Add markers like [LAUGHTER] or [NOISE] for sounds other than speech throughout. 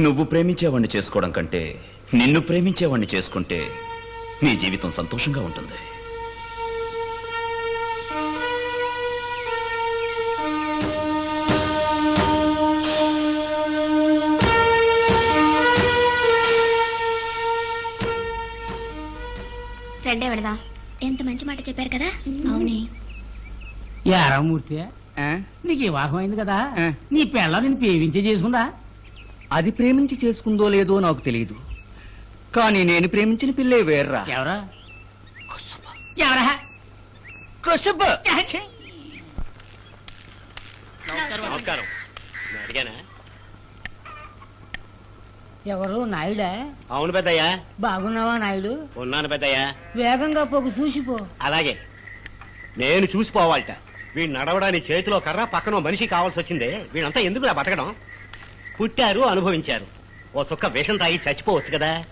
నువ్వు ప్రేమించేవాణ్ణి చేసుకోవడం కంటే నిన్ను ప్రేమించేవాణ్ణి చేసుకుంటే నీ జీవితం సంతోషంగా ఉంటుంది. రెండే ఎంత మంచి మాట చెప్పారు కదా? అవునే. యారా మూర్తి నీకు వివాహం అయింది కదా. నీ పిల్ల నేను పేవించే చేసుకుందా? అది ప్రేమించి చేసుకుందో లేదో నాకు తెలియదు కానీ నేను ప్రేమించిన పిల్లే వేర్రా. ఎవరా? ఎవరా? కసుబ! నమస్కారం. అడిగానా? ఎవరు? నాయుడా? అవును పెద్దయ్యా. బాగున్నావా నాయుడు? ఉన్నాను పెద్దయ్యా. వేగంగా పోకు చూసిపో అలాగే. నేను చూసిపోవాలట. వీడు నడవడానికి చేతిలో కర్ర పక్కన మనిషి కావాల్సి వచ్చిందే. వీళ్ళంతా ఎందుకులా బతకడం? పుట్టారు అనుభవించారు. ఓ సుక్క విషం తాగి చచ్చిపోవచ్చు కదా.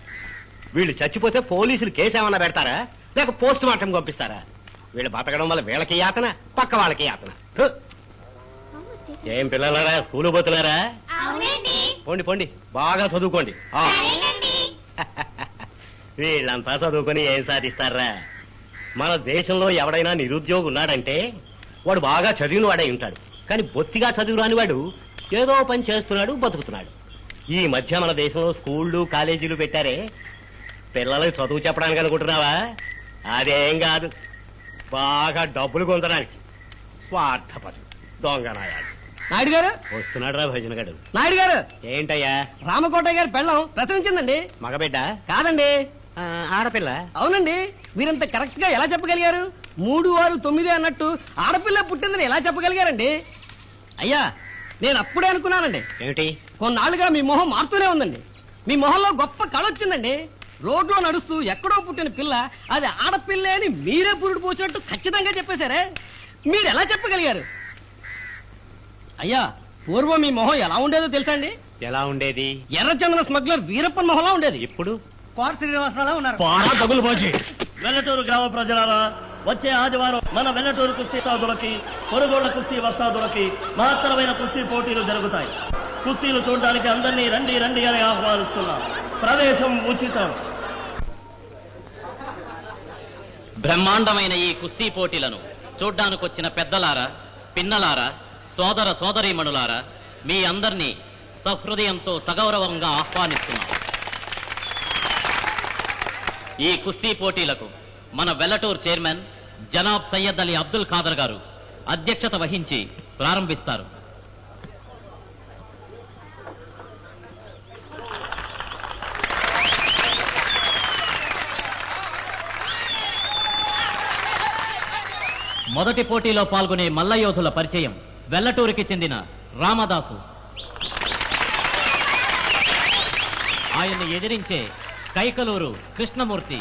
వీళ్ళు చచ్చిపోతే పోలీసులు కేసు ఏమన్నా పెడతారా? లేక పోస్ట్ మార్టం పంపిస్తారా? వీళ్ళు బతకడం వల్ల వీళ్ళకి యాతన పక్క వాళ్ళకి యాతన. ఏం పిల్లలారా స్కూలు పోతున్నారా? పోండి పోండి. బాగా చదువుకోండి. [LAUGHS] వీళ్ళంతా చదువుకొని ఏం సాధిస్తారా? మన దేశంలో ఎవడైనా నిరుద్యోగి ఉన్నాడంటే వాడు బాగా చదివిన వాడై ఉంటాడు. కానీ బొత్తిగా చదువురాని వాడు ఏదో పని చేస్తున్నాడు బతుకుతున్నాడు. ఈ మధ్య మన దేశంలో స్కూళ్ళు కాలేజీలు పెట్టారే. పిల్లలకు చదువు చెప్పడానికి అనుకుంటున్నావా? అదేం కాదు. బాగా డబ్బులు పొందడానికి స్వార్థపడు దొంగనాయాలు నాయుడు గారు? వస్తున్నాడు రా భజనగాడు నాయుడు గారు? ఏంటయ్యా? రామకోటయ్య గారి పెళ్ళం ప్రసవించిందండి. మగబిడ్డ? కాదండి. ఆ, ఆడపిల్ల? అవునండి. మీరంత కరెక్ట్గా ఎలా చెప్పగలిగారు? మూడు ఆరు తొమ్మిది అన్నట్టు ఆడపిల్ల పుట్టిందని ఎలా చెప్పగలిగారండి? అయ్యా నేను అప్పుడే అనుకున్నానండి. ఏమిటి? కొన్నాళ్ళుగా మీ మొహం మారుతూనే ఉందండి. మీ మొహంలో గొప్ప కళ వచ్చిందండి. రోడ్లో నడుస్తూ ఎక్కడో పుట్టిన పిల్ల అది ఆడపిల్లే అని మీరే పురుడు పోసినట్టు ఖచ్చితంగా చెప్పేశారే. మీరు ఎలా చెప్పగలిగారు? అయ్యా పూర్వం మీ మొహం ఎలా ఉండేదో తెలుసా అండి? ఎలా ఉండేది? ఎర్రచందన స్మగ్లర్ వీరప్పన్ మొహంలా ఉండేది. ఇప్పుడు? కోట శ్రీనివాసరావు ఉన్నారు. వెల్లటూరు గ్రామ ప్రజలారా వచ్చే ఆదివారం మన వెల్లటూరు కుస్తీ సాధులకి కొనుగోళ్ళ కుస్తీ వస్తాదులకి మహత్తరమైన కుస్తీ పోటీలు జరుగుతాయి. కుస్తీలు చూడడానికి అందరినీ రండి రండి అని ఆహ్వానిస్తున్నాం. ప్రవేశం ఉచితం. బ్రహ్మాండమైన ఈ కుస్తీ పోటీలను చూడ్డానికొచ్చిన పెద్దలారా పిన్నలారా సోదర సోదరీమణులారా మీ అందరినీ సహృదయంతో సగౌరవంగా ఆహ్వానిస్తున్నాం. ఈ కుస్తీ పోటీలకు మన వెల్లటూర్ చైర్మన్ జనాబ్ సయ్యద్ అలీ అబ్దుల్ ఖాదర్ గారు అధ్యక్షత వహించి ప్రారంభిస్తారు. మొదటి పోటీలో పాల్గొనే మల్లయోధుల పరిచయం వెల్లటూరికి చెందిన రామదాసు. ఆయన్ని ఎదిరించే కైకలూరు కృష్ణమూర్తి.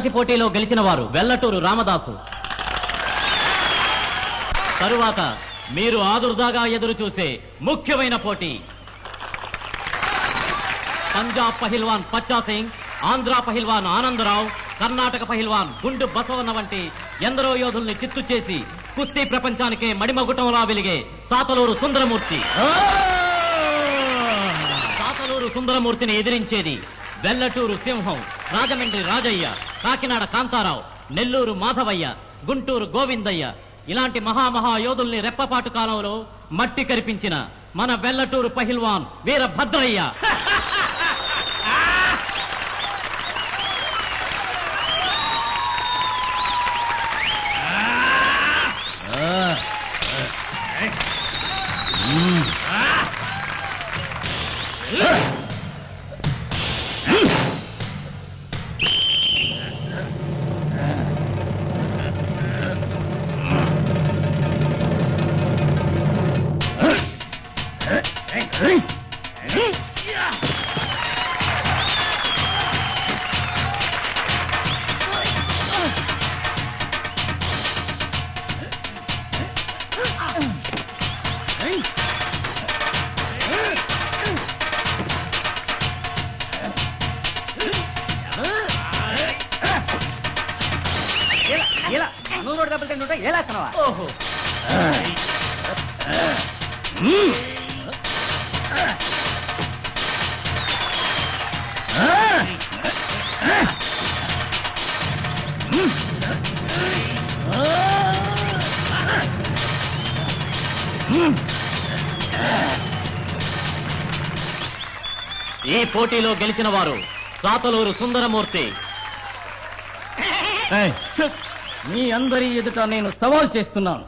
మొదటి పోటీలో గెలిచిన వారు వెల్లటూరు రామదాసు. తరువాత మీరు ఆదుర్దాగా ఎదురు చూసే ముఖ్యమైన పోటీ. పంజాబ్ పహిల్వాన్ పచ్చా సింగ్ ఆంధ్ర పహిల్వాన్ ఆనందరావు కర్ణాటక పహిల్వాన్ గుండు బసవన్న వంటి ఎందరో యోధుల్ని చిత్తు చేసి కుస్తీ ప్రపంచానికే మడిమగుటంలా వెలిగే సాతలూరు సుందరమూర్తి. సాతలూరు సుందరమూర్తిని ఎదిరించేది వెల్లటూరు సింహం రాజమండ్రి రాజయ్య కాకినాడ కాంతారావు నెల్లూరు మాధవయ్య గుంటూరు గోవిందయ్య. ఇలాంటి మహామహాయోధుల్ని రెప్పపాటు కాలంలో మట్టి కరిపించిన మన వెల్లటూరు పహిల్వాన్ వీరభద్రయ్య. Look! ఈ పోటీలో గెలిచిన వారు సాతలూరు సుందరమూర్తి. మీ అందరి ఎదుట నేను సవాల్ చేస్తున్నాను.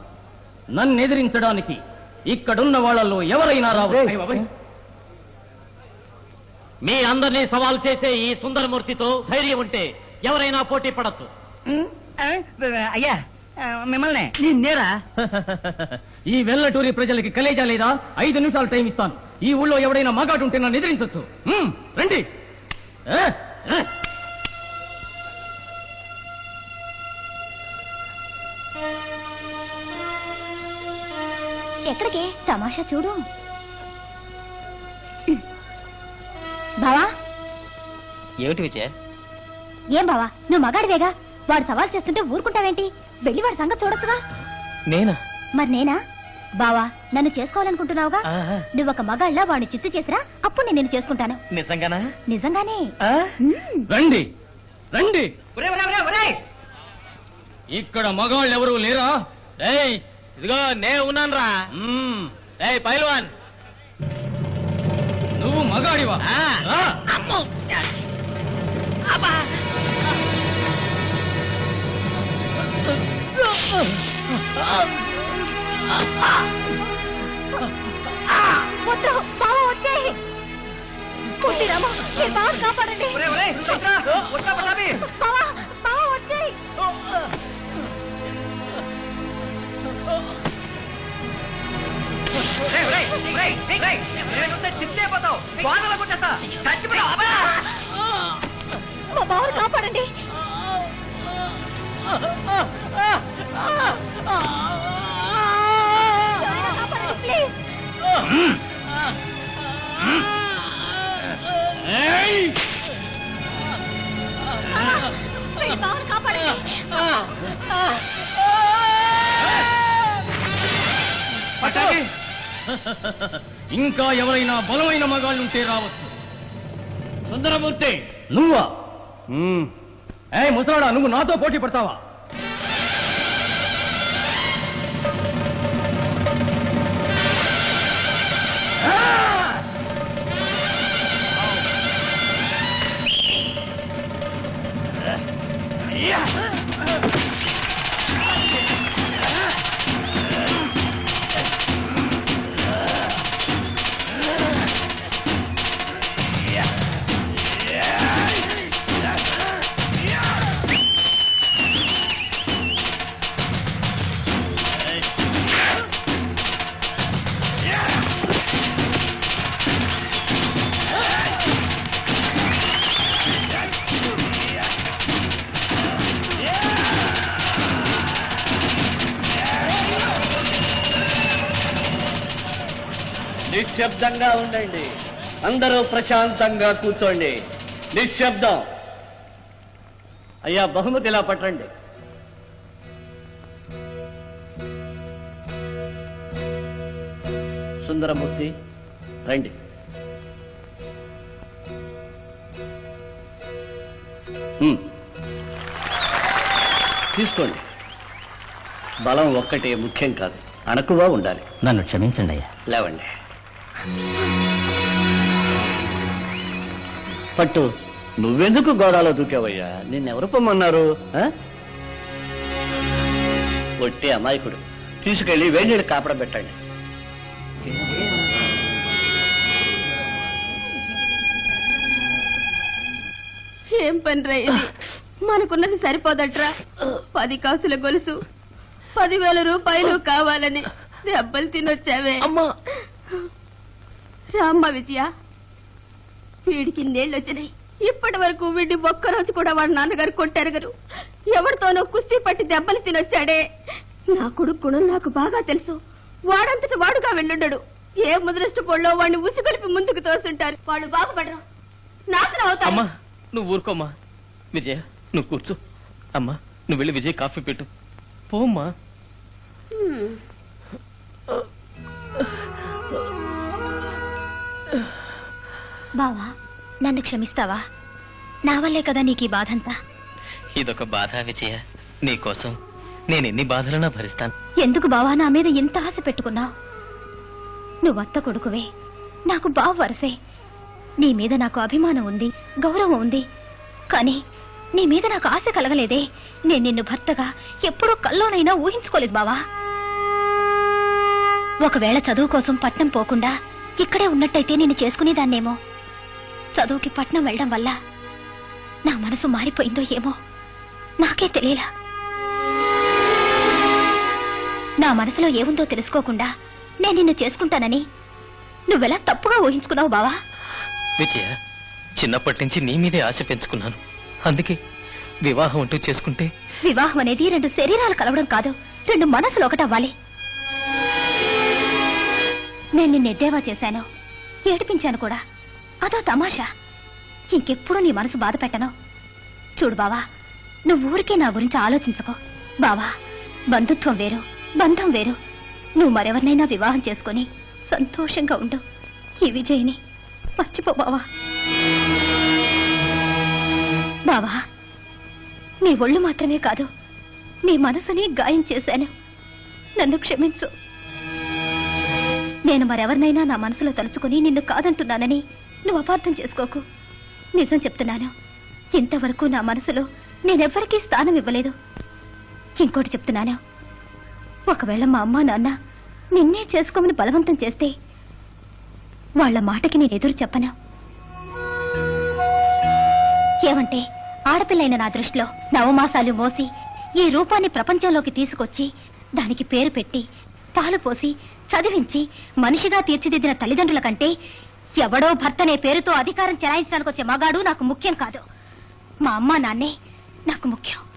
నన్ను ఎదిరించడానికి ఇక్కడున్న వాళ్ళలో ఎవరైనా రావచ్చు? మీ అందరినీ సవాల్ చేసే ఈ సుందరమూర్తితో ధైర్యం ఉంటే ఎవరైనా పోటీ పడచ్చు. అయ్యా మిమ్మల్ని. నిన్నేరా [LAUGHS] ఈ వెల్లటూరి ప్రజలకి కలేజా లేదా? ఐదు నిమిషాలు టైం ఇస్తాను. ఈ ఊళ్ళో ఎవడైనా మగాడు ఉంటే నన్ను ఎదిరించవచ్చు రండి. ఎక్కడికి? తమాషా చూడు. బావా? ఏమిటి విజయ? ఏం బావా? నువ్వు మగాడివేగా వాడు సవాల్ చేస్తుంటే ఊరుకుంటావేంటి? వెళ్ళి వాడి సంగతి చూడొచ్చుగా? నేనా? మరి నేనా? బావా నన్ను చేసుకోవాలనుకుంటున్నావుగా? ఆహా. నువ్వు ఒక మగాళ్ళ వాడిని చిత్తు చేసిరా అప్పుడు నేను నిన్ను చేసుకుంటాను. నిజంగానా? నిజంగానే. రండి. రండి. ఇక్కడ మగాళ్ళు ఎవరు లేరా? ఏయ్ ఇదిగో నే ఉన్నాను రా. ఏయ్ పైల్వాన్. నువ్వు మగాడివా? రా. వద్దు, బావ వచ్చేయ్. పుట్టిరామా, ఈ బావని కాపాడండి బావా, బావ వచ్చేయ్. మా బావని కాపాడండి ఎవరైనా కాపాడండి, ప్లీజ్. ఇంకా ఎవరైనా బలమైన మగాళ్ళుంటే రావచ్చు. సుందరమూర్తి. నువ్వా? ఏ ముసలాడా నువ్వు నాతో పోటీ పడతావా? నిశ్శబ్దంగా ఉండండి. అందరూ ప్రశాంతంగా కూర్చోండి. నిశ్శబ్దం. అయ్యా బహుమతి ఇలా పట్టండి. సుందరమూర్తి రండి. తీసుకోండి. బలం ఒక్కటే ముఖ్యం కాదు. అణకువా ఉండాలి. నన్ను క్షమించండి అయ్యా. లేవండి. పట్టు నువ్వెందుకు గోడాలో దూకావయ్యా? నిన్నెవరు పొమ్మన్నారు? ఆ? ఒట్టి అమాయకుడు. తీసుకెళ్ళి వేడినీళ్ళు కాపడ పెట్టండి ఏం పని మనకున్నది సరిపోదట్రా? పది కాసుల గొలుసు పదివేల రూపాయలు కావాలని దెబ్బలు తినొచ్చావే. రామ్మ విజయ. వీడికి నీళ్ళు వచ్చినాయి ఇప్పటి వరకు వీడిని ఒక్కరోజు కూడా వాడు నాన్నగారు కొట్టారు ఎవరితోనో కుస్తీ పట్టి దెబ్బలు తినొచ్చాడే. నా కొడుకు గుణం నాకు బాగా తెలుసు. వాడంతటి వాడుగా వెళ్ళుండడు. ఏ ముదృష్ట పొళ్ళో వాడిని ఉసిగొలిపి ముందుకు తోస్తుంటారు. వాళ్ళు బాగుపడరు. నాశనం అవుతారు. అమ్మా నువ్వు ఊరుకోమ్మా. విజయ నువ్వు కూర్చో. అమ్మా నువ్వు వెళ్ళి విజయ్ కాఫీ పెట్టు. పోమ్మా. హ్మ్. బావా నన్ను క్షమిస్తావా? నా వల్లే కదా నీకు ఈ బాధంతా. ఇదొక బాధ విజయ. నీకోసం నేను ఎన్ని బాధలన్నా భరిస్తాను. ఎందుకు బావా నా మీద ఇంత ఆశ పెట్టుకున్నావు? నువ్వు అత్త కొడుకువే. నాకు బావ వరసే. నీ మీద నాకు అభిమానం ఉంది గౌరవం ఉంది. కానీ నీ మీద నాకు ఆశ కలగలేదే. నేను నిన్ను భర్తగా ఎప్పుడూ కల్లోనైనా ఊహించుకోలేదు బావా. ఒకవేళ చదువు కోసం పట్నం పోకుండా ఇక్కడే ఉన్నట్టయితే నిన్ను చేసుకునేదాన్నేమో. చదువుకి పట్నం వెళ్ళడం వల్ల నా మనసు మారిపోయిందో ఏమో నాకే తెలియలా. నా మనసులో ఏముందో తెలుసుకోకుండా నేను నిన్ను చేసుకుంటానని నువ్వెలా తప్పుగా ఊహించుకున్నావు బావా? విజయ చిన్నప్పటి నుంచి నీ మీదే ఆశ పెంచుకున్నాను. అందుకే వివాహం అంటూ చేసుకుంటే వివాహం అనేది రెండు శరీరాలు కలవడం కాదు రెండు మనసులు ఒకటవ్వాలి నేను నిన్ను ఎద్దేవా చేశాను ఏడిపించాను కూడా. అదో తమాషా. ఇంకెప్పుడు నీ మనసు బాధ పెట్టను. చూడు బావా నువ్వు ఊరికే నా గురించి ఆలోచించుకో. బావా బంధుత్వం వేరు బంధం వేరు. నువ్వు మరెవరినైనా వివాహం చేసుకొని సంతోషంగా ఉండు. ఈ విజయ్ని మర్చిపో బావా. బావా నీ ఒళ్ళు మాత్రమే కాదు నీ మనసుని గాయం చేశాను. నన్ను క్షమించు. నేను మరెవరినైనా నా మనసులో తలుచుకుని నిన్ను కాదంటున్నానని నువ్వు అపార్థం చేసుకోకు. నిజం చెప్తున్నాను. ఇంతవరకు నా మనసులో నేనెవ్వరికీ స్థానం ఇవ్వలేదు. ఇంకోటి చెప్తున్నాను. ఒకవేళ మా అమ్మా నాన్న నిన్నే చేసుకోమని బలవంతం చేస్తే వాళ్ళ మాటకి నేను ఎదురు చెప్పను. ఏమంటే ఆడపిల్లైన నా దృష్టిలో నవమాసాలు మోసి ఈ రూపాన్ని ప్రపంచంలోకి తీసుకొచ్చి దానికి పేరు పెట్టి పాలు పోసి చదివించి మనిషిగా తీర్చిదిద్దిన తల్లిదండ్రుల కంటే ఎవడో భర్తనే పేరుతో అధికారం చెలాయించడానికి వచ్చే మగాడు నాకు ముఖ్యం కాదు. మా అమ్మా నాన్నే నాకు ముఖ్యం.